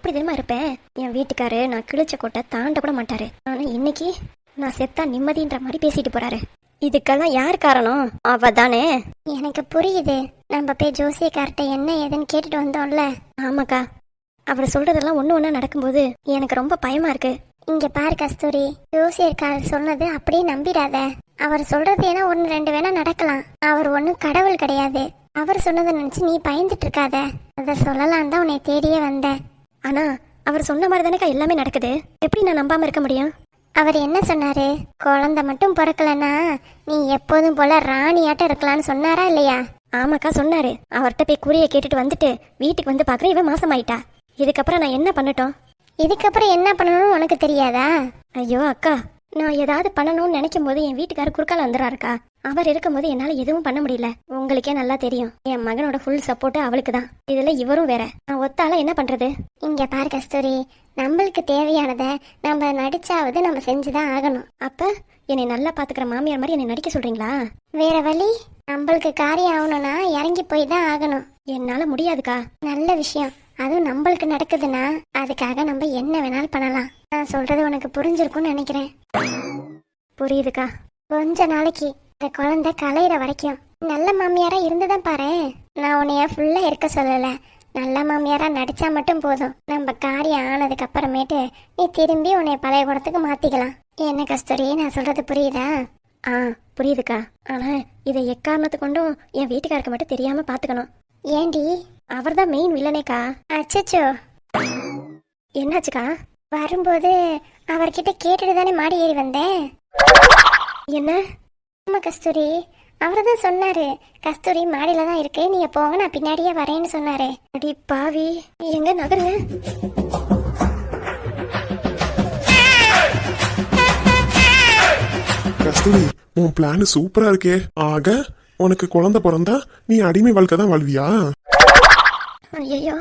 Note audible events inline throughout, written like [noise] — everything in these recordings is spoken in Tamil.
எப்படி தெரியுமா இருப்பேன்? என் வீட்டுக்காரு நான் கிழிச்ச கோட்டை தாண்ட கூட மாட்டாரு. ஆனா இன்னைக்கு நான் செத்தா நிம்மதின்ற மாதிரி பேசிட்டு போறாரு. இதுக்கெல்லாம் யார் காரணம்? அவ தானே எனக்கு புரியுது. நம்ம போய் ஜோசியக்கார்ட்ட என்ன ஏதுன்னு கேட்டுட்டு வந்தோம்ல. ஆமாக்கா. அவர் சொல்றதெல்லாம் ஒண்ணு ஒன்றா நடக்கும்போது எனக்கு ரொம்ப பயமா இருக்கு. இங்க பாரு கஸ்தூரி. ஜோசியர்கார் சொன்னது அப்படியே நம்பிடாத. அவர் சொல்றது ஏன்னா ஒன்னு ரெண்டு வேணா நடக்கலாம். அவர் ஒன்றும் கடவுள் கிடையாது. அவர் சொன்னதை நினைச்சு நீ பயந்துட்டு இருக்காத. அதை சொல்லலாம் தான் உன்னை தேடியே வந்தேன். ஆனா அவர் சொன்ன மாதிரி தானேக்கா எல்லாமே நடக்குது. எப்படி நான் நம்பாம இருக்க முடியும்? அவர் என்ன சொன்னாரு? குழந்தை மட்டும் பிறக்கலன்னா நீ எப்போதும் போல ராணியாட்டம் இருக்கலாம்னு சொன்னாரா இல்லையா? ஆமாக்கா சொன்னாரு. அவர்கிட்ட போய் குறிய கேட்டுட்டு வந்துட்டு வீட்டுக்கு வந்து பாக்குறேன் இவன் மாசமாயிட்டா. இதுக்கப்புறம் நான் என்ன பண்ணட்டும்? இதுக்கப்புறம் என்ன பண்ணணும்னு உனக்கு தெரியாதா? ஐயோ அக்கா. நான் ஏதாவது பண்ணணும்னு நினைக்கும் போது என் வீட்டுக்காரர் குறுக்கால வந்துடுறாருக்கா. அவர் இருக்கும்போது என்னால எதுவும் பண்ண முடியல. உங்களுக்கே நல்லா தெரியும். என் மகனோட ஃபுல் சப்போர்ட் அவளுக்கு தான். இதுல இவரும் வேற. நான் ஒத்தால என்ன பண்றது? இங்க பாரு கஸ்தூரி. நம்மளுக்கு தேவையானதை நம்ம நடிச்சாவது நம்ம செஞ்சுதான் ஆகணும். அப்ப என்னை நல்லா பாத்துக்கிற மாமியார் மாதிரி என்னை நடிக்க சொல்றீங்களா? வேற வழி? நம்மளுக்கு காரியம் ஆகணும்னா இறங்கி போய் தான் ஆகணும். என்னால முடியாதுக்கா. நல்ல விஷயம். அதுவும் நம்மளுக்கு நடக்குதுன்னா அதுக்காக நம்ம என்ன வேணாலும் பண்ணலாம். நான் சொல்றது உனக்கு புரிஞ்சிருக்கும்னு நினைக்கிறேன். புரியுதுக்கா. கொஞ்ச நாளைக்கு. இந்த குழந்தை கலையிற வரைக்கும் நல்ல மாமியாரா இருந்துதான் பாரு. நான் உன்னைய ஃபுல்லா இருக்க சொல்லல. நல்ல மாமியாரா நடிச்சா மட்டும் போதும். நம்ம காரியம் ஆனதுக்கு அப்புறமேட்டு நீ திரும்பி உன்னை பழைய குடத்துக்கு மாத்திக்கலாம். என்ன கஸ்தூரி நான் சொல்றது புரியுதா? ஆ புரியுதுக்கா. ஆனா இதை எக்காரணத்து கொண்டும் என் வீட்டுக்காருக்கு மட்டும் தெரியாம பாத்துக்கணும். ஏண்டி? அவர்தான் மெயின் வில்லனேக்கா அச்சச்சோ. என்னாச்சுக்கா? வரும்போது அவர்கிட்ட கேட்டுட்டு தானே மாடி ஏறி வந்தேன். என்ன? ஆமா கஸ்தூரி. அவர் தான் சொன்னாரு கஸ்தூரி மாடியில தான் இருக்கு. நீங்க போங்க நான் பின்னாடியே வரேன்னு சொன்னாரு. அடி பாவி. எங்க நகருங்க? கஸ்தூரி உன் பிளான் சூப்பரா இருக்கே. ஆக உனக்கு குழந்தை பிறந்தா நீ அடிமை வாழ்க்கை தான் வாழ்வியா? ஐயோ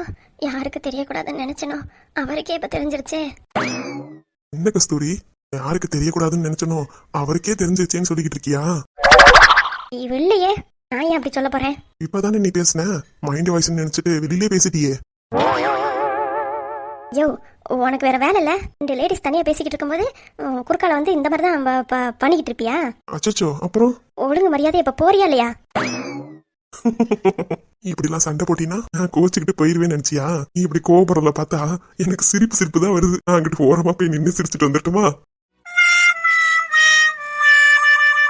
யாருக்கு தெரியக்கூடாதுன்னு நினைச்சனோ? அவருக்கே இப்ப தெரிஞ்சிருச்சே. என்ன கஸ்தூரி? யாருக்கு தெரியக்கூடாதுன்னு நினைச்சனோ அவருக்கே தெரிஞ்சிருச்சேன்னு சொல்லிக்கிட்டு இருக்கியா? இல்லையே நான் ஏன் அப்படி சொல்ல போறேன்? இப்பதானே நீ பேசுன? மைண்ட் வாய்ஸ் நினைச்சிட்டு வெளியிலே பேசிட்டியே. யோ உனக்கு வேற வேலை இல்ல? இந்த லேடிஸ் தனியா பேசிக்கிட்டு இருக்கும்போது குறுக்கால வந்து இந்த மாதிரி தான் பண்ணிக்கிட்டு இருப்பியா? அச்சச்சோ அப்புறம்? ஒழுங்கு மரியாதை இப்ப போறியா இல்லையா? [laughs] இப்படிலாம் சண்டை போட்டினா நான் கோச்சுக்கிட்டு போயிருவேன்னு நினைச்சியா? நீ இப்படி கோபுறல பார்த்தா எனக்கு சிரிப்பு சிரிப்பு தான் வருது. நான் அங்கிட்டு ஓரமா போய் நின்று சிரிச்சிட்டு வந்துட்டுமா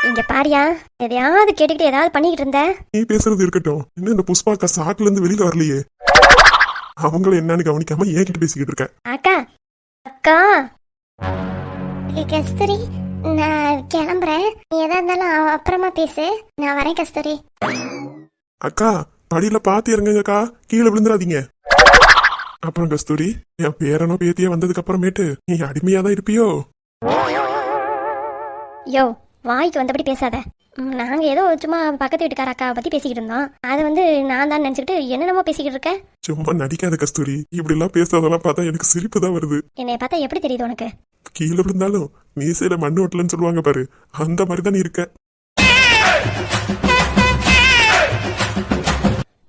இங்க பாரியா எதையாவது கேட்டுக்கிட்டு ஏதாவது பண்ணிக்கிட்டு இருந்த? நீ பேசுறது இருக்கட்டும். இன்னும் இந்த புஷ்பாக்கா சாக்குல இருந்து வெளியில வரலையே. அவங்கள என்னன்னு கவனிக்காம என்கிட்ட பேசிக்கிட்டு இருக்க? அக்கா அக்கா. கஸ்தூரி நான் கிளம்புறேன். நீ எதா இருந்தாலும் அப்புறமா பேசு. நான் வரேன் கஸ்தூரி. அக்கா படியில பாத்து இறங்குங்கக்கா. கீழே விழுந்துடாதீங்க. அப்புறம் கஸ்தூரி என் பேரனோ பேத்தியா வந்ததுக்கு அப்புறமேட்டு நீ அடிமையா தான் இருப்பியோ? யோ வாய்க்கு வந்தபடி பேசாத. ம், நாங்க ஏதோ சும்மா பக்கத்து வீட்டுக்கார அக்காவை பத்தி பேசிக்கிட்டு இருந்தோம். அதை வந்து நான் தான் நினைச்சுக்கிட்டு என்னென்னமோ பேசிக்கிட்டு இருக்க? சும்மா நடிக்காத கஸ்தூரி. இப்படி எல்லாம் பார்த்தா எனக்கு சிரிப்பு தான் வருது. என்னைய பார்த்தா எப்படி தெரியுது உனக்கு? கீழே விழுந்தாலும் மீசையில மண்ணு ஓட்டலன்னு சொல்லுவாங்க பாரு. அந்த மாதிரி தான் இருக்க.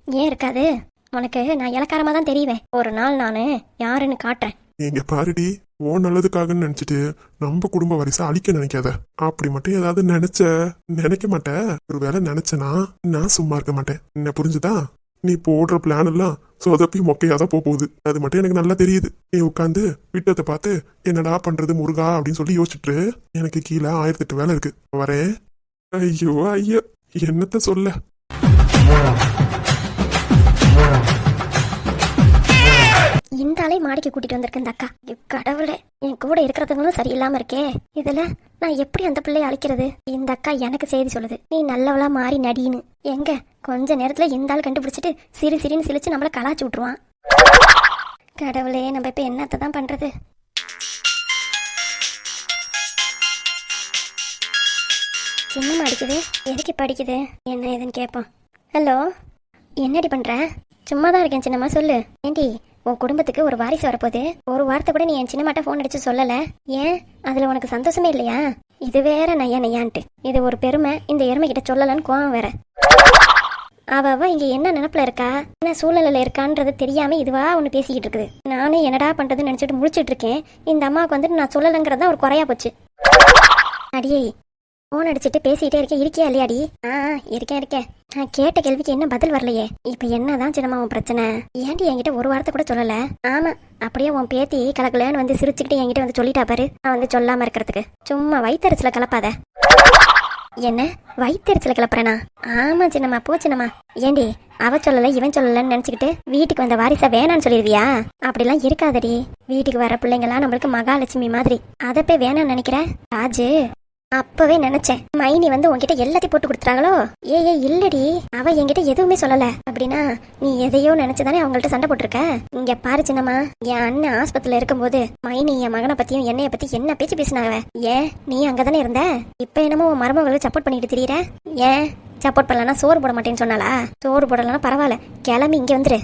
ஏன் இருக்காது? உனக்கு நான் இலக்காரமா தான் தெரியுவேன் ஒரு நாள் நான் யாருன்னு காட்டுறேன். நீங்க பாருடி. ஓ நல்லதுக்காகன்னு நினச்சிட்டு நம்ம குடும்ப வரிசை அழிக்க நினைக்காத. அப்படி மட்டும் ஏதாவது நினைச்ச? நினைக்க மாட்டேன் ஒரு வேலை நினைச்சனா? நான் சும்மா இருக்க மாட்டேன். என்ன புரிஞ்சுதா? நீ போடுற பிளான் எல்லாம் சொதப்பி மொக்கையாதான் போக போகுது. அது மட்டும் எனக்கு நல்லா தெரியுது. நீ உட்காந்து விட்டத்தை பார்த்து என்னடா பண்றது முருகா? அப்படின்னு சொல்லி யோசிச்சுட்டு எனக்கு கீழே ஆயிரத்தெட்டு வேலை இருக்கு. வரேன். ஐயோ ஐயோ. என்னத்த சொல்ல? இந்த ஆளை மாடிக்கு கூட்டிட்டு வந்திருக்கேன் இந்த அக்கா. கடவுளே என் கூட இருக்கிறதுங்களும் சரியில்லாம இருக்கே. இதுல நான் எப்படி அந்த பிள்ளைய அழைக்கிறது? இந்த அக்கா எனக்கு செய்தி சொல்லுது. நீ நல்லவளா மாறி நடின்னு. எங்க? கொஞ்ச நேரத்துல இந்த ஆள் கண்டுபிடிச்சிட்டு சிறு சிரின்னு சிரிச்சு நம்மள கலாச்சு விட்டுருவான். கடவுளே நம்ம இப்ப என்னத்தை தான் பண்றது? சின்னமா அடிக்குது. எதுக்கு இப்ப அடிக்குது? என்ன ஏதுன்னு கேட்போம். ஹலோ என்னடி பண்ற? சும்மா தான் இருக்கேன் சின்னம்மா சொல்லு. ஏண்டி உன் குடும்பத்துக்கு ஒரு வாரிசு வரப்போகுது. ஒரு வார்த்தை கூட நீ என் சின்னமாட்ட ஃபோன் அடிச்சு சொல்லல. ஏன்? அதுல உனக்கு சந்தோஷமே இல்லையா? இது வேற நையா நையான்ட்டு. இது ஒரு பெருமை. இந்த எருமை கிட்ட சொல்லலன்னு கோவம் வேற. அவ அவ இங்க என்ன நினப்புல இருக்கா? என்ன சூழ்நிலையில இருக்கான்றது தெரியாம இதுவா ஒண்ணு பேசிக்கிட்டு இருக்குது. நானும் என்னடா பண்றதுன்னு நினைச்சிட்டு முடிச்சிட்டு இருக்கேன். இந்த அம்மாவுக்கு வந்துட்டு நான் சொல்லலைங்கிறது தான் ஒரு குறையா போச்சு. அடியே ஃபோன் அடிச்சிட்டு பேசிட்டே இருக்கேன். இருக்கியா இல்லையாடி? ஆ இருக்கேன் இருக்கேன். நான் கேட்ட கேள்விக்கு என்ன பதில் வரலையே? இப்ப என்னதான் சின்னம்மா உன் பிரச்சனை? ஏன்டி என்கிட்ட ஒரு வார்த்தை கூட சொல்லல? ஆமா அப்படியே உன் பேத்தி கலக்கலன்னு வந்து சிரிச்சுக்கிட்டு என்கிட்ட வந்து சொல்லிட்டா பாரு. நான் வந்து சொல்லாம இருக்கிறதுக்கு. சும்மா வயிற்றுல கலப்பாத. என்ன? வயிற்றுல கிளப்புறேனா ஆமா சின்னம்மா போ சின்னம்மா. ஏண்டி அவ சொல்லல இவன் சொல்லலன்னு நினைச்சுக்கிட்டு வீட்டுக்கு வந்த வாரிசா வேணான்னு சொல்லிடுவியா அப்படிலாம் இருக்காதடி. வீட்டுக்கு வர பிள்ளைங்களாம் நம்மளுக்கு மகாலட்சுமி மாதிரி. அதை போய் வேணாம்னு நினைக்கிற? ராஜு அப்பவே நினைச்சேன் மைனி வந்து உன்கிட்ட எல்லாத்தையும் போட்டு கொடுத்துறாங்களோ ஏ ஏ இல்லடி அவ என்கிட்ட எதுவுமே சொல்லல. அப்படின்னா நீ எதையோ நினைச்சுதானே அவங்கள்ட்ட சண்டை போட்டிருக்க? இங்க பாரு சின்னம்மா என் அண்ணன் ஆஸ்பத்திரியில இருக்கும்போது மைனி என் மகனை பத்தியும் என்னைய பத்தி என்ன பேச்சு பேசினாங்க? ஏன் நீ அங்கதானே இருந்த? இப்ப என்னமோ உன் மருமகளுக்கு சப்போர்ட் பண்ணிட்டு திரியற ஏன் சப்போர்ட் பண்ணலன்னா சோறு போட மாட்டேன்னு சொன்னாலா சோறு போடலன்னா பரவாயில்ல கிளம்பி இங்க வந்துரு.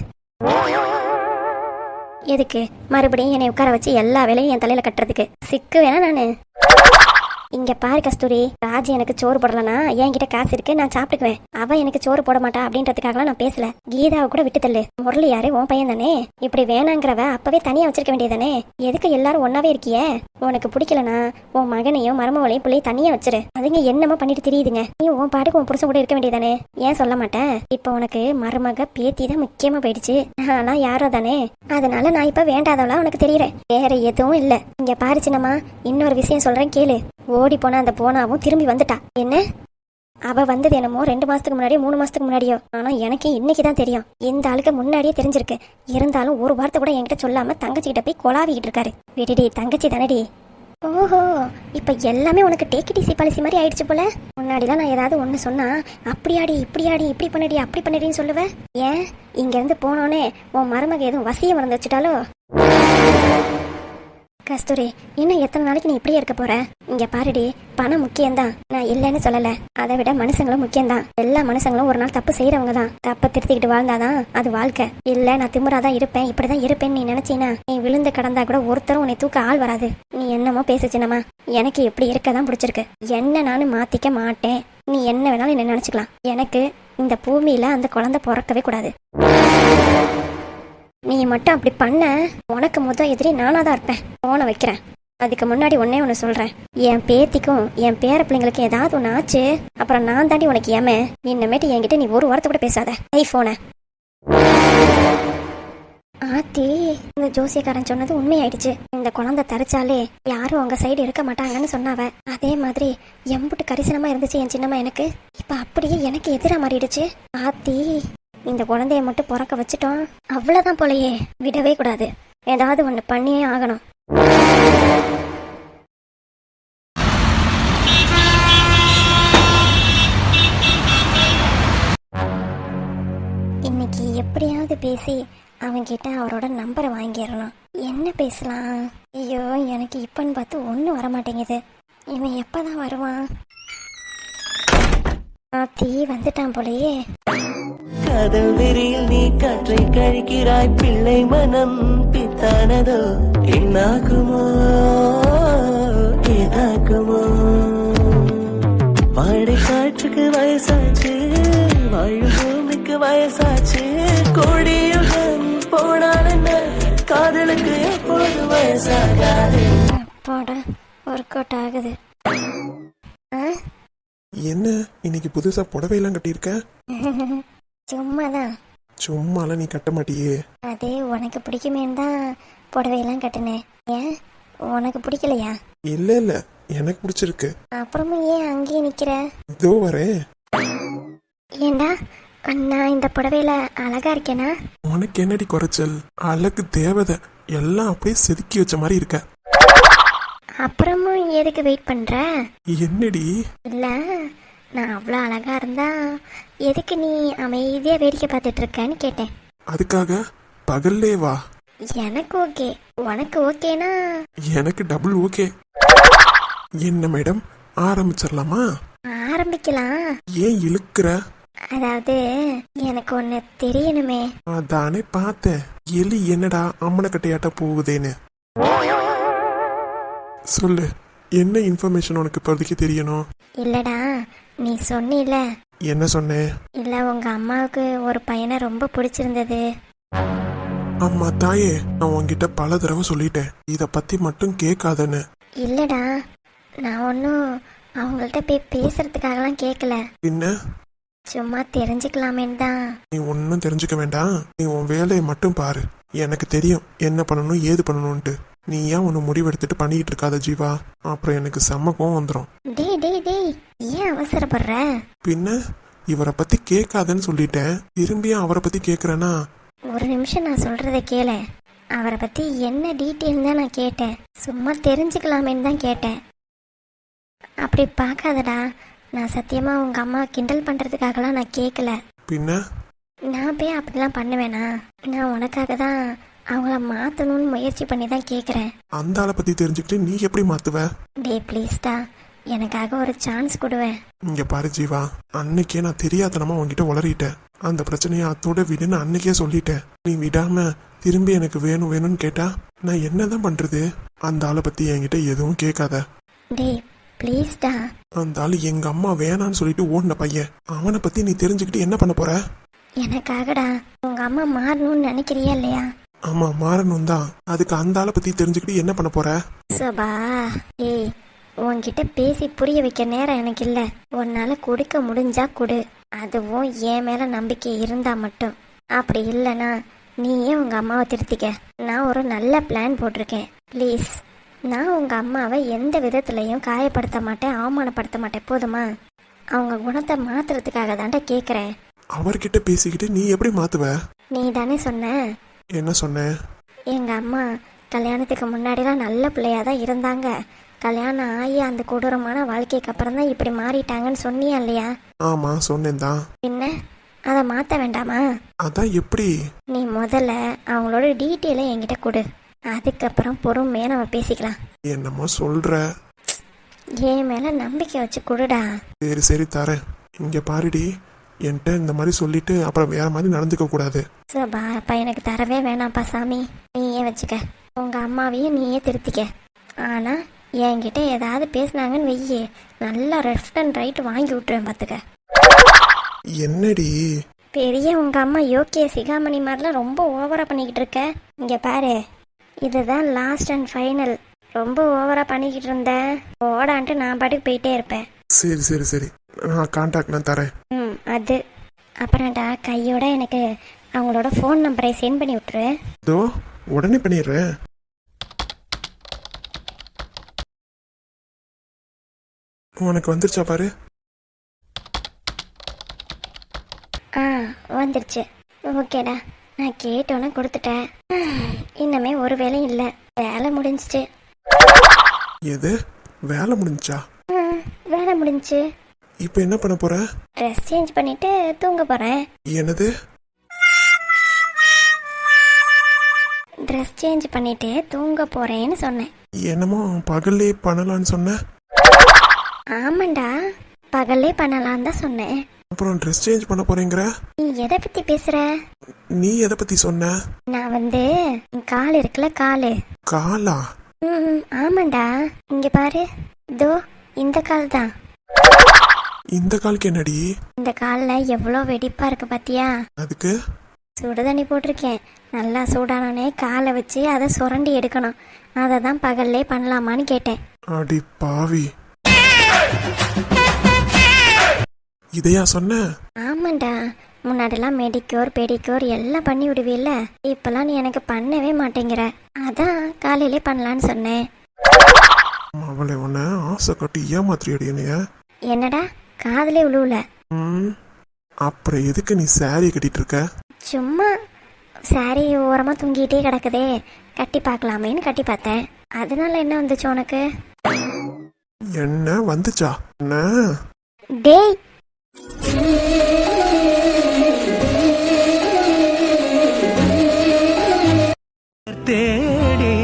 எதுக்கு? மறுபடியும் என்னை உட்கார வச்சு எல்லா வேலையும் என் தலையில கட்டுறதுக்கு. சிக்கு வேணா நானு. இங்க பாரு கஸ்தூரி. ராஜ் எனக்கு சோறு போடலனா என்கிட்ட காசு இருக்கு நான் சாப்பிட்டுக்குவேன். அவ எனக்கு சோறு போட மாட்டா அப்படின்றதுக்காகலாம் நான் பேசல. கீதாவை கூட விட்டு தள்ளு. முரளி யாரு உன் பையன் தானே இப்படி வேணாங்கிறவ அப்பவே தனியா வச்சிருக்க வேண்டியதானே எதுக்கு எல்லாரும் ஒன்னாவே இருக்கியே? உனக்கு பிடிக்கலனா உன் மகனையும் மருமகளையும் பிள்ளைய தனியா வச்சிரு. அதுங்க என்னமோ பண்ணிட்டு தெரியுதுங்க. நீ உன் பாட்டுக்கு உன் புருஷன் கூட இருக்க வேண்டியதானே ஏன் சொல்ல மாட்டேன்? இப்ப உனக்கு மருமக பேத்தி தான் முக்கியமா போயிடுச்சு. நான்லாம் யாரோ தானே? அதனால நான் இப்ப வேண்டாதவளா உனக்கு தெரியறேன். வேற எதுவும் இல்ல. இங்க பாரு சின்னம்மா இன்னொரு விஷயம் சொல்றேன் கேளு. ஓடி போன அந்த போனாவும் திரும்பி வந்துட்டா. என்ன? அவ வந்தது என்னமோ ரெண்டு மாசத்துக்கு முன்னாடியோ மூணு மாசத்துக்கு முன்னாடியோ. ஆனா எனக்கு இன்னைக்கு தான் தெரியும். இந்த ஆளுக்கு முன்னாடியே தெரிஞ்சிருக்கு. இருந்தாலும் ஒரு வார்த்தை கூட என்கிட்ட சொல்லாம தங்கச்சி கிட்ட போய் கொலாவிக்கிட்டு இருக்காரு. விடுடி தங்கச்சி தானடி. ஓஹோ இப்ப எல்லாமே உனக்கு டேக் டிசி பாலிசி மாதிரி ஆயிடுச்சு போல. முன்னாடிலாம் நான் ஏதாவது ஒண்ணு சொன்னா அப்படியாடி இப்படியாடி இப்படி பண்ணடி அப்படி பண்ணடின்னு சொல்லுவேன் ஏன்? இங்க இருந்து போனோன்னே உன் மருமக எதுவும் வசியம் மறந்து வச்சுட்டாலோ? கஸ்தூரி இன்னும் எத்தனை நாளைக்கு நீ இப்படியே இருக்க போற? இங்க பாருடி பணம் முக்கியம்தான். நான் இல்லைன்னு சொல்லல. அதை விட மனுஷங்களும் முக்கியம்தான். எல்லா மனுஷங்களும் ஒரு நாள் தப்பு செய்யறவங்க தான். தப்ப திருத்திக்கிட்டு வாழ்ந்தாதான் அது வாழ்க்கை. இல்ல நான் திமுறாதான் இருப்பேன். இப்படிதான் இருப்பேன்னு நீ நினைச்சீனா நீ விழுந்து கடந்தா கூட ஒருத்தரும் உன்னை தூக்க ஆள் வராது. நீ என்னமோ பேசுச்சினமா எனக்கு இப்படி இருக்கதான் பிடிச்சிருக்கு. என்ன நானும் மாத்திக்க மாட்டேன். நீ என்ன வேணாலும் என்ன நினைச்சுக்கலாம். எனக்கு இந்த பூமியில அந்த குழந்தை பிறக்கவே கூடாது. நீ மட்டும் அப்படி பண்ண. உனக்கு முத எதிரி நானாக தான் இருப்பேன். போன வைக்கிறேன். அதுக்கு முன்னாடி ஒன்னே ஒன்று சொல்கிறேன் என் பேத்திக்கும் என் பேர பிள்ளைங்களுக்கும் ஏதாவது ஒன்று ஆச்சு? அப்புறம் நான் தாண்டி உனக்கு ஏமே இன்னமேட்டு என்கிட்ட நீ ஒரு வாரத்தை கூட பேசாத. ஐ ஃபோனை ஆத்தி இந்த ஜோசியக்காரன் சொன்னது உண்மையாயிடுச்சு. இந்த குழந்தை தரிச்சாலே யாரும் உங்கள் சைடு இருக்க மாட்டாங்கன்னு சொன்னாவ. அதே மாதிரி எம்புட்டு கரிசனமா இருந்துச்சு என் சின்னம்மா எனக்கு. இப்ப அப்படியே எனக்கு எதிரா மாறிடுச்சு. ஆத்தி. இந்த குழந்தைய மட்டும் பிறக்க வச்சுட்டோம். அவ்வளவுதான் போலயே. விடவே கூடாது. ஏதாவது ஒண்ணு பண்ணியே ஆகணும். இன்னைக்கு எப்படியாவது பேசி அவன்கிட்ட அவரோட நம்பரை வாங்கிடணும். என்ன பேசலாம்? ஐயோ எனக்கு இப்பன்னு பார்த்து ஒன்றும் வர மாட்டேங்குது இவன் எப்பதான் வருவான்? ஆத்தி வந்துட்டான் போலயே. காதல் வெறியில் நீ காற்றை கழிக்கிறாய் பிள்ளை மனம் பித்தானதோ? என்னாகுமோ? ஏதாகுமோ? வாடை காற்றுக்கு வயசாச்சு வாழும் பூமிக்கு வயசாச்சு கோடியுடன் போனால் என்ன காதலுக்கு எப்போது வயசாகாது. அப்பாடா ஒர்க் அவுட் ஆகுது. ஆ? என்ன? இன்னைக்கு புதுசா புடவையெல்லாம் கட்டியிருக்க? [laughs] சும்மாதான். சும்மாலாம் நீ கட்ட மாட்டியே. அதே உனக்கு பிடிக்குமேன்னு தான் புடவையெல்லாம் கட்டினேன். ஏன்? உனக்கு பிடிக்கலையா? இல்ல இல்ல. எனக்கு பிடிச்சிருக்கு. அப்புறமும் ஏன் அங்கேயே நிக்கிற? இதோ வரேன். ஏண்டா? நான் இந்த புடவையில அழகா இருக்கேனா? உனக்கு என்னடி குறைச்சல்? அழகு தேவதை. எல்லாம் அப்படியே செதுக்கி வச்ச மாதிரி இருக்க. அப்புறமும் எதுக்கு வெயிட் பண்ற? என்னடி? இல்ல நான் அவ்வளோ அழகா இருந்தா எதுக்கு நீ அமைதியா வேடிக்கை பார்த்துட்டு இருக்கேன்னு கேட்டேன். அதுக்காக பகல்லே வா. எனக்கு ஓகே. உனக்கு ஓகேனா? எனக்கு டபுள் ஓகே. என்ன மேடம் ஆரம்பிச்சிடலாமா? ஆரம்பிக்கலாம். ஏன் இழுக்கிற? அதாவது எனக்கு ஒன்று தெரியணுமே. அதானே பார்த்தேன். எலி என்னடா அம்மனை கட்டையாட்ட போகுதேன்னு. சொல்லு என்ன இன்ஃபர்மேஷன் உனக்கு இப்போதைக்கு தெரியணும்? இல்லடா நீ சொன்னில. என்ன சொன்னேன் இல்ல உங்க அம்மாவுக்கு ஒரு பையனை ரொம்ப பிடிச்சிருந்தது. அம்மா தாயே நான் உன்கிட்ட பல தடவை சொல்லிட்டேன். இத பத்தி மட்டும் கேட்காதன்னு. இல்லடா நான் ஒன்றும் அவங்கள்ட்ட போய் பேசுறதுக்காகலாம் கேட்கல பின்ன? சும்மா தெரிஞ்சுக்கலாமேன்னு தான். நீ ஒன்றும் தெரிஞ்சுக்க வேண்டாம். நீ உன் வேலையை மட்டும் பாரு. எனக்கு தெரியும் என்ன பண்ணணும் ஏது பண்ணணும்ட்டு நீ ஏன் ஒன்று முடிவெடுத்துட்டு பண்ணிக்கிட்டு இருக்காத ஜீவா. அப்புறம் எனக்கு செம்ம கோவம் வந்துடும் டேய் டேய் டேய் ஏன் அவசரப்படுற? பின்ன இவரை பத்தி கேட்காதன்னு சொல்லிட்டேன். திரும்பியும் அவரை பத்தி கேட்குறேன்னா ஒரு நிமிஷம் நான் சொல்றத கேள. அவரை பத்தி என்ன டீட்டெயில் தான் நான் கேட்டேன். சும்மா தெரிஞ்சுக்கலாமேன்னு தான் கேட்டேன். அப்படி பார்க்காதடா. நான் சத்தியமா உங்க அம்மா கிண்டல் பண்றதுக்காகலாம் நான் கேட்கல பின்ன? நான் போய் அப்படிலாம் பண்ணுவேனா? நான் உனக்காக தான் அவங்கள மாற்றணும்னு முயற்சி பண்ணி தான் கேட்குறேன் அந்த ஆளை பத்தி தெரிஞ்சுக்கிட்டு நீ எப்படி மாத்துவ? டே ப்ளீஸ்டா எனக்காக ஒரு சான்ஸ் கொடுவேன். இங்க பாரு ஜீவா. அன்னைக்கே நான் தெரியாதனமா உன்கிட்ட உளறிட்டேன். அந்த பிரச்சனையை அத்தோட விடுன்னு அன்னைக்கே சொல்லிட்டேன். நீ விடாம திரும்பி எனக்கு வேணும் வேணும்னு கேட்டா நான் என்னதான் பண்றது? அந்த ஆளை பத்தி என்கிட்ட எதுவும் கேட்காத. டே ப்ளீஸ்டா அந்த ஆளு எங்க அம்மா வேணான்னு சொல்லிட்டு ஓடின பையன். அவனை பத்தி நீ தெரிஞ்சுக்கிட்டு என்ன பண்ண போற? எனக்காகடா. உங்க அம்மா மாறணும்னு நினைக்கிறியா இல்லையா? ஆமா மாறணும் தான். அதுக்கு அந்த ஆளை பத்தி தெரிஞ்சுக்கிட்டு என்ன பண்ண போற? சபா ஏய் உன்கிட்ட பேசி புரிய வைக்க நேரம் எனக்கு இல்ல. உன்னால கொடுக்க முடிஞ்சா கொடு. அதுவும் என் மேல நம்பிக்கை இருந்தா மட்டும். அப்படி இல்லைன்னா நீயே உங்க அம்மாவை திருத்திக்க. நான் ஒரு நல்ல பிளான் போட்டிருக்கேன். ப்ளீஸ் நான் உங்க அம்மாவை எந்த விதத்துலையும் காயப்படுத்த மாட்டேன் அவமானப்படுத்த மாட்டேன். போதுமா? அவங்க குணத்தை மாத்துறதுக்காக தான்டா கேட்குறேன் அவர்கிட்ட பேசிக்கிட்டு நீ எப்படி மாத்துவ? நீ தானே சொன்ன. என்ன சொன்ன? எங்க அம்மா கல்யாணத்துக்கு முன்னாடிலாம் நல்ல பிள்ளையா தான் இருந்தாங்க. கல்யாணம் ஆகி அந்த கொடூரமான வாழ்க்கைக்கு அப்புறம் தான் இப்படி மாறிட்டாங்கன்னு சொன்னியா இல்லையா? ஆமா சொன்னேன் தான். பின்ன அதை மாற்ற வேண்டாமா? அதான் எப்படி? நீ முதல்ல அவங்களோட டீட்டெயிலை என்கிட்ட கொடு. அதுக்கப்புறம் பொறுமையாக நம்ம பேசிக்கலாம். என்னமோ சொல்ற. என் மேலே நம்பிக்கை வச்சு கொடுடா. சரி சரி தரேன். இங்க பாருடி. என்கிட்ட இந்த மாதிரி சொல்லிட்டு அப்புறம் வேற மாதிரி நடந்துக்க கூடாது. சபா அப்பா எனக்கு தரவே வேணாம்ப்பா சாமி. நீயே வச்சுக்க. உங்கள் அம்மாவையும் நீயே திருத்திக்க. ஆனால் என்கிட்ட ஏதாவது பேசுனாங்கன்னு வெய்யே நல்லா லெஃப்ட் அண்ட் ரைட் வாங்கி விட்டுருவேன் பார்த்துக்க என்னடி? பெரிய உங்க அம்மா யோக்கிய சிகாமணி மாதிரிலாம் ரொம்ப ஓவரா பண்ணிக்கிட்டு இருக்க. இங்க பாரு. இதுதான் லாஸ்ட் அண்ட் ஃபைனல் ரொம்ப ஓவரா பண்ணிக்கிட்டு இருந்தேன் ஓடான்ட்டு நான் பாட்டுக்கு போயிட்டே இருப்பேன். சரி சரி சரி. நான் கான்டாக்ட் நான் தரேன். ம் அது. அப்புறம்டா கையோட எனக்கு அவங்களோட ஃபோன் நம்பரை சென்ட் பண்ணி விட்டுரு. இதோ உடனே பண்ணிடுறேன். உனக்கு வந்துருச்சா பாரு? ஆ வந்துருச்சு. ஓகேடா நான் கேட்டோன்னே கொடுத்துட்டேன். இன்னமே ஒரு வேலையும் இல்லை. வேலை முடிஞ்சிச்சு. எது? வேலை முடிஞ்சா வேலை முடிஞ்சுச்சு இப்போ என்ன பண்ண போற? ட்ரெஸ் சேஞ்ச் பண்ணிட்டு தூங்க போகிறேன் என்னது? ட்ரெஸ் சேஞ்ச் பண்ணிட்டு தூங்க போறேன்னு சொன்னேன். என்னமோ பகல்லே பண்ணலான்னு சொன்ன? ஆமாண்டா பகல்லே பண்ணலாம் தான் சொன்னேன். அப்புறம் ட்ரெஸ் சேஞ்ச் பண்ண போறேங்கிற? நீ எதை பத்தி பேசுற? நீ எதை பத்தி சொன்ன? நான் வந்து கால் இருக்குல்ல காலு. காலா? ம் ஆமாண்டா. இங்க பாரு. இதோ இந்த கால் தான். இந்த காலுக்கு என்னடி? இந்த காலில் எவ்வளோ வெடிப்பா இருக்கு பாத்தியா? அதுக்கு? சுடு தண்ணி போட்டிருக்கேன். நல்லா சூடானோடனே காலை வச்சு அதை சுரண்டி எடுக்கணும். அதை தான் பகல்லே பண்ணலாமான்னு கேட்டேன். அடி பாவி. இதையா சொன்ன? ஆமாண்டா. முன்னாடிலாம் மெடிக்யூர் பெடிக்யூர் எல்லாம் பண்ணி விடுவீல்ல இப்பெல்லாம் நீ எனக்கு பண்ணவே மாட்டேங்கிற. அதான் காலையிலே பண்ணலான்னு சொன்னேன். அவளை உன்னை ஆசை கட்டி ஏமாத்திரியடி என்னைய? என்னடா? காதலே உழுவுல ம் அப்புறம் எதுக்கு நீ saree கட்டிட்டு இருக்க? சும்மா சாரி ஓரமா தூங்கிட்டே கிடக்குதே. கட்டி பார்க்கலாமேன்னு கட்டி பார்த்தேன். அதனால என்ன வந்துச்சு உனக்கு? என்ன வந்துச்சா? என்ன? டேய்! தேடி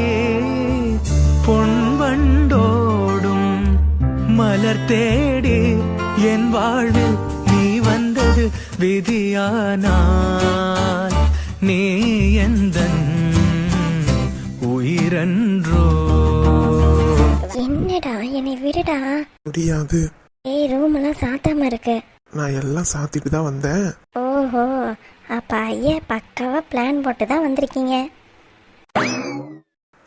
பொன் வண்டோடும் மலர் தேடி. என் வாழ்வில் நீ வந்தது விதியானால் நீ எந்த உயிரன்றோ? என்னடா என்னை விடுடா. முடியாது. ஏய் ரூம் எல்லாம் சாத்தாம இருக்கு. நான் எல்லாம் சாத்திட்டு தான் வந்தேன். ஓஹோ அப்ப ஐயா பக்காவா பிளான் போட்டு தான் வந்திருக்கீங்க.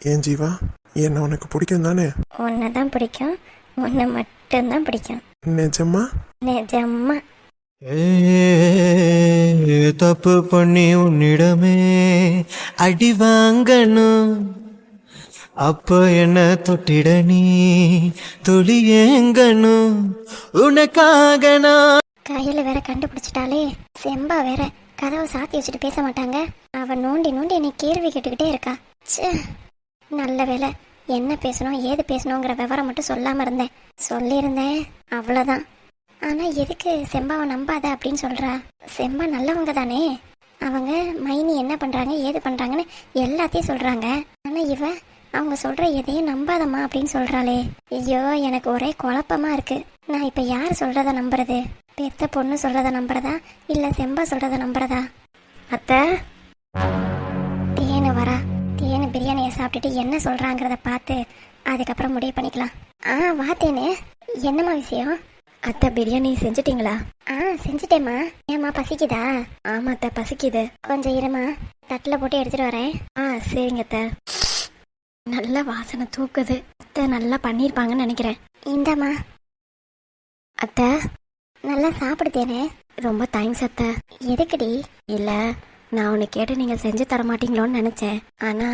ஏன் ஜீவா? என்ன உனக்கு பிடிக்கும் தானே உன்னை தான் பிடிக்கும். உன்னை மட்டும்தான் பிடிக்கும். நிஜமா? நிஜமா. ஏ, தப்பு பண்ணி உன்னிடமே அடி வாங்கணும். அப்ப என்ன தொட்டிட நீ? துளி ஏங்கணும். உனக்காக நான் கையில வேற கண்டுபிடிச்சிட்டாலே செம்பா வேற. கதவை சாத்தி வச்சுட்டு பேச மாட்டாங்க. அவ நோண்டி நோண்டி என்னை கேள்வி கேட்டுக்கிட்டே இருக்கா. ச்சே நல்ல வேலை. என்ன பேசணும் ஏது பேசணுங்கிற விவரம் மட்டும் சொல்லாமல் இருந்தேன். சொல்லியிருந்தேன் அவ்வளோதான் ஆனால் எதுக்கு செம்பாவை நம்பாத அப்படின்னு சொல்கிறா செம்பா நல்லவங்க தானே. அவங்க மைனி என்ன பண்ணுறாங்க ஏது பண்ணுறாங்கன்னு எல்லாத்தையும் சொல்கிறாங்க ஆனால் இவ அவங்க சொல்கிற எதையும் நம்பாதம்மா அப்படின்னு சொல்கிறாளே ஐயோ எனக்கு ஒரே குழப்பமாக இருக்குது நான் இப்போ யார் சொல்கிறத நம்புறது? பெத்த பொண்ணு சொல்கிறத நம்புறதா? இல்லை செம்பா சொல்கிறத நம்புறதா? அத்தை? சாப்பிட்டுட்டு என்ன சொல்றாங்கிறத பார்த்து அதுக்கப்புறம் முடிவு பண்ணிக்கலாம். ஆ வா தேனு என்னம்மா விஷயம்? அத்தை பிரியாணி செஞ்சிட்டீங்களா? ஆ செஞ்சிட்டேம்மா. ஏம்மா பசிக்குதா? ஆமா அத்தை பசிக்குது. கொஞ்சம் இருமா. தட்டில் போட்டு எடுத்துட்டு வரேன். ஆ சரிங்க அத்தை. நல்ல வாசனை தூக்குது. அத்தை நல்லா பண்ணியிருப்பாங்கன்னு நினைக்கிறேன். இந்தாம்மா. அத்தை? நல்லா சாப்பிடுதேனே. ரொம்ப தேங்க்ஸ் அத்தை. எதுக்குடி? இல்ல நான் உன்னை கேட்டு நீங்க செஞ்சு தர மாட்டீங்களோன்னு நினைச்சேன். ஆனா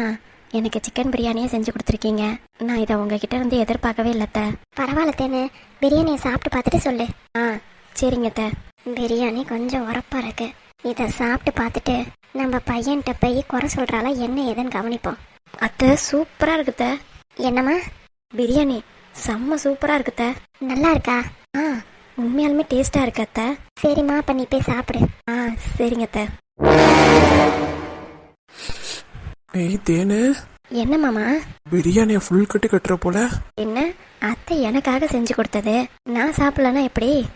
எனக்கு சிக்கன் பிரியாணியே செஞ்சு கொடுத்துருக்கீங்க. நான் இதை உங்ககிட்ட இருந்து எதிர்பார்க்கவே இல்லைத்தை பரவாயில்ல தேனே பிரியாணியை சாப்பிட்டு பார்த்துட்டு சொல்லு. ஆ சரிங்க த பிரியாணி கொஞ்சம் உரப்பா இருக்கு. இதை சாப்பிட்டு பார்த்துட்டு நம்ம பையன்கிட்ட போய் குறை சொல்றாளா என்ன ஏதுன்னு கவனிப்போம். அத்தை சூப்பரா இருக்குத்த என்னம்மா? பிரியாணி செம்ம சூப்பரா இருக்குத்த நல்லா இருக்கா? ஆ உண்மையாலுமே டேஸ்டா இருக்கு அத்தை. சரிம்மா அப்ப நீ போய் சாப்பிடு. ஆ சரிங்க அத்தை. ஏய் தேனு. என்ன மாமா? பிரியாணியை ஃபுல் கட்டு கட்டுற போல. என்ன? அத்தை எனக்காக செஞ்சு கொடுத்தது. நான் சாப்பிடலன்னா எப்படி?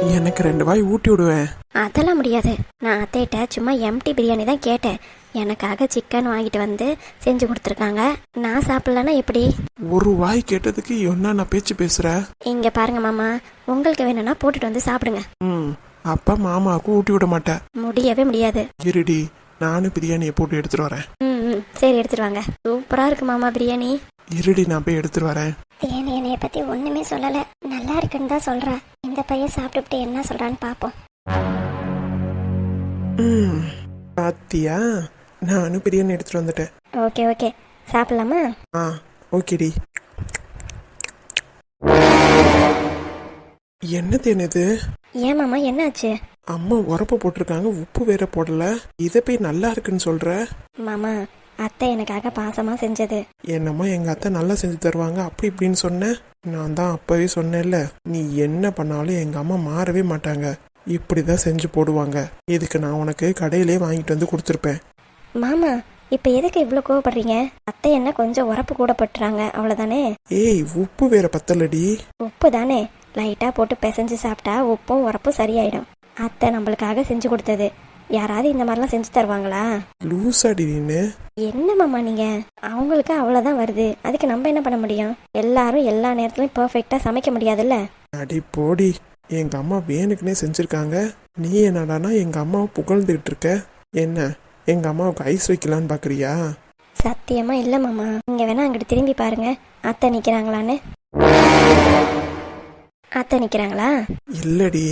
எனக்கு ரெண்டு வாய் ஊட்டி விடுவேன். அதெல்லாம் முடியாது. நான் அத்தைகிட்ட சும்மா எம்டி பிரியாணி தான் கேட்டேன். எனக்காக சிக்கன் வாங்கிட்டு வந்து செஞ்சு கொடுத்துருக்காங்க. நான் சாப்பிடலன்னா எப்படி? ஒரு வாய் கேட்டதுக்கு என்ன நான் பேச்சு பேசுற? இங்க பாருங்க மாமா. உங்களுக்கு வேணும்னா போட்டுட்டு வந்து சாப்பிடுங்க. ம். அப்பா மாமாவுக்கு ஊட்டி விட மாட்டேன் முடியவே முடியாது. இருடி நானும் பிரியாணியை போட்டு எடுத்துட்டு வரேன். ம் ம் சரி எடுத்துட்டு வாங்க. சூப்பரா இருக்கு மாமா பிரியாணி. இருடி நான் போய் எடுத்துட்டு வரேன். தேனி என்னைய பத்தி ஒண்ணுமே சொல்லல. நல்லா இருக்குன்னு தான் சொல்றா. இந்த பையன் சாப்பிட்டுட்டு என்ன சொல்றான்னு பாப்போம். ம் பாத்தியா? நானும் பிரியாணி எடுத்துட்டு வந்துட்டேன். Okay okay. சாப்பிடலாமா? ஆ ஓகேடி. என்ன தேன் இது ஏன் மாமா என்னாச்சு? அம்மா உரப்பு போட்டிருக்காங்க உப்பு வேற போடல. இதை போய் நல்லா இருக்குன்னு சொல்ற? மாமா அத்தை எனக்காக பாசமா செஞ்சது. என்னம்மா எங்க அத்தை நல்லா செஞ்சு தருவாங்க அப்படி இப்படின்னு சொன்னேன் நான் தான் அப்பவே சொன்னேன்ல நீ என்ன பண்ணாலும் எங்க அம்மா மாறவே மாட்டாங்க. இப்படிதான் செஞ்சு போடுவாங்க. இதுக்கு நான் உனக்கு கடையிலே வாங்கிட்டு வந்து கொடுத்துருப்பேன். மாமா இப்ப எதுக்கு இவ்வளவு கோவப்படுறீங்க? அத்தை என்ன கொஞ்சம் உரப்பு கூட பட்டுறாங்க அவ்வளவுதானே? ஏய் உப்பு வேற பத்தலடி. உப்பு தானே? லைட்டா போட்டு பிசைஞ்சு சாப்பிட்டா உப்பும் உரப்பும் சரியாயிடும். அத்தை நம்மளுக்காக செஞ்சு கொடுத்தது. யாராவது இந்த மாதிரிலாம் செஞ்சு தருவாங்களா? லூசாடி நீனு. என்ன மாமா நீங்க? அவங்களுக்கு அவ்வளவுதான் வருது. அதுக்கு நம்ம என்ன பண்ண முடியும்? எல்லாரும் எல்லா நேரத்துலயும் பெர்ஃபெக்ட்டா சமைக்க முடியாதுல்ல? அடி போடி. எங்க அம்மா வேணுக்குனே செஞ்சிருக்காங்க. நீ என்னடானா எங்க அம்மாவை புகழ்ந்துகிட்டு இருக்க. என்ன? எங்க அம்மாவுக்கு ஐஸ் வைக்கலான்னு பாக்குறியா? சத்தியமா இல்ல மாமா. நீங்க வேணா அங்கிட்டு திரும்பி பாருங்க. அத்தை நிக்கிறாங்களான்னு. அத்தை நிக்கிறாங்களா? இல்லடி.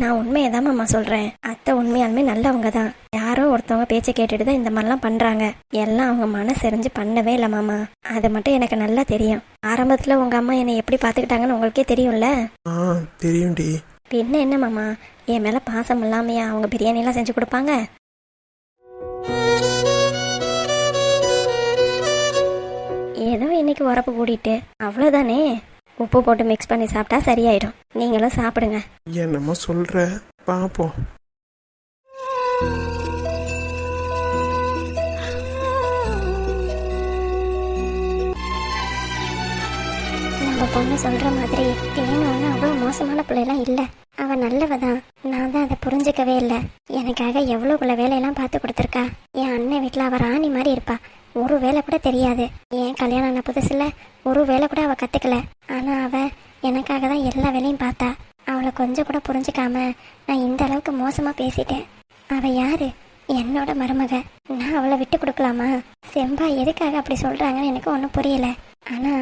நான் உண்மையை தான் மாமா சொல்றேன். அத்தை உண்மையாலுமே நல்லவங்க தான் யாரோ ஒருத்தவங்க பேச்சை கேட்டுட்டு தான் இந்த மாதிரிலாம் பண்றாங்க. எல்லாம் அவங்க மனசு எரிஞ்சு பண்ணவே இல்லை மாமா. அது மட்டும் எனக்கு நல்லா தெரியும். ஆரம்பத்துல உங்க அம்மா என்னை எப்படி பாத்துக்கிட்டாங்கன்னு உங்களுக்கே தெரியும்ல? ஆ தெரியும்டி. பின்ன என்ன மாமா? என் மேல பாசம் இல்லாமையா அவங்க பிரியாணி எல்லாம் செஞ்சு கொடுப்பாங்க? ஏதோ இன்னைக்கு உரப்பு கூட்டிட்டு அவ்வளோதானே உப்பு போட்டு மிக்ஸ் பண்ணி சாப்பிட்டா சரியாயிடும். நீங்களும் சாப்பிடுங்க. என்னமோ சொல்ற? பாப்போம். நம்ம பொண்ணு சொல்ற மாதிரி தேனு ஒன்றும் அவ்வளோ மோசமான பிள்ளைலாம் இல்லை. அவ நல்லவ தான். நான் தான் அதை புரிஞ்சுக்கவே இல்லை. எனக்காக எவ்வளோக்குள்ள வேலையெல்லாம் பார்த்து கொடுத்துருக்கா. என் அண்ணன் வீட்டில் அவ ராணி மாதிரி இருப்பா. ஒரு வேலை கூட தெரியாது. ஏன் கல்யாணம் ஆன புதுசுல ஒரு வேலை கூட அவ கத்துக்கல. ஆனா அவ எனக்காக தான் எல்லா வேலையும் பார்த்தா. அவளை கொஞ்சம் கூட புரிஞ்சுக்காம நான் இந்த அளவுக்கு மோசமா பேசிட்டேன். அவ யாரு? என்னோட மருமக. நான் அவளை விட்டு கொடுக்கலாமா? செம்பா எதுக்காக அப்படி சொல்றாங்கன்னு எனக்கு ஒன்றும் புரியல. ஆனா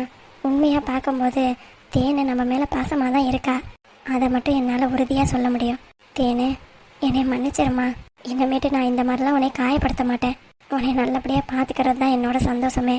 உண்மையா பார்க்கும்போது தேனு நம்ம மேல பாசமா தான் இருக்கா? அதை மட்டும் என்னால் உறுதியாக சொல்ல முடியும். தேனு என்னை மன்னிச்சிருமா? இனிமேட்டு நான் இந்த மாதிரிலாம் உன்னை காயப்படுத்த மாட்டேன். உன்னை நல்லபடியாக பார்த்துக்கிறது தான் என்னோட சந்தோஷமே.